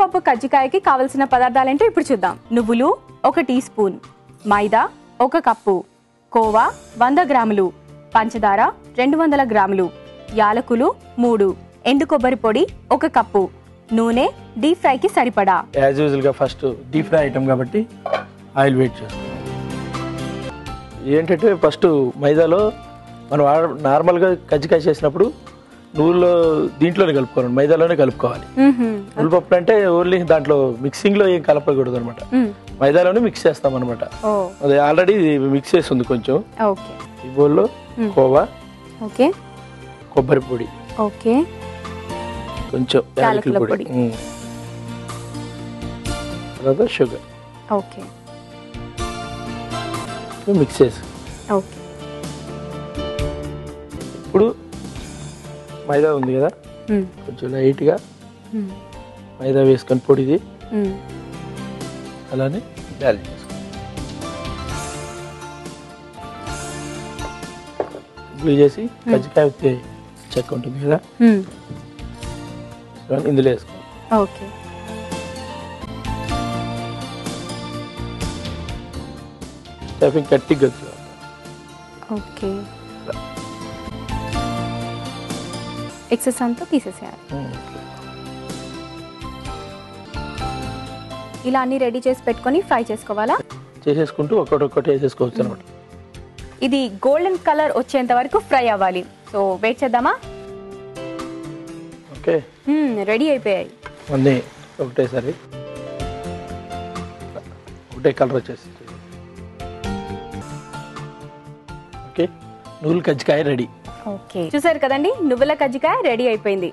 పప్పు కజ్జికాయకి కావలసిన పదార్థాలు ఏంటో ఇప్పుడు చూద్దాం. నువ్వులు ఒక టీ స్పూన్ మైదా ఒక కప్పు కోవా వంద గ్రాములు పంచదార రెండు వందల గ్రాములు యాలకులు మూడు ఎండు కొబ్బరి పొడి ఒక కప్పు నూనె డీప్ ఫ్రైకి సరిపడా. యాజ్ యూజువల్గా ఫస్ట్ డీప్ ఫ్రై ఐటమ్ కాబట్టి ఆయిల్ వెయిట్ చేస్తాం ఏంటంటే ఫస్ట్ మైదాలో మనం నార్మల్గా కజ్జికాయ చేసినప్పుడు నువ్వుల్లో దీంట్లోనే కలుపుకోవాలి మైదాలోనే కలుపుకోవాలి. మ్మ్హ్మ్. ఉల్లిపప్పు అంటే ఓన్లీ దాంట్లో మిక్సింగ్లో ఏం కలపకూడదు అనమాట. మైదాలోనే మిక్స్ చేస్తాం అనమాట. అది ఆల్రెడీ మిక్స్ చేస్తుంది కొంచెం. ఓకే. ఈ బౌల్లో. కోవా ఓకే. కొబ్బరి పొడి. ఓకే. కొంచెం యాలకుల పొడి. తర్వాత షుగర్ ఓకే. మిక్స్ చేసి. ఓకే. ఇప్పుడు మైదా ఉంది కదా. కొంచెం లైట్గా. మైదా వేసుకొని పొడిది. అలానే బ్యాలెన్స్ ఇప్పుడు చేసి కజ్జికాయ చెక్క ఉంటుంది కదా? ఇందులో వేసుకోవాలి. ఓకే. స్టఫింగ్ గట్టిగా గచ్చుకోవాలి ఓకే. ఎక్సెస్ అంతా తీసేసేయాలి ఇలా అన్ని రెడీ చేసి పెట్టుకొని ఫ్రై చేసుకోవాలా? చేసేసుకుంటూ ఒకటి వేసేసుకోవచ్చు అనమాట. ఇది గోల్డెన్ కలర్ వచ్చేంత వరకు ఫ్రై అవ్వాలి. సో వెయిట్ చేద్దామా? ఓకే. రెడీ అయిపోయాయి. అన్నీ ఒకటేసారి. ఒకటే కలర్ వచ్చేసి. ఓకే. నువ్వులు కజ్జికాయ రెడీ ఓకే. చూసారు కదండి? నువ్వుల కజ్జికాయ రెడీ అయిపోయింది.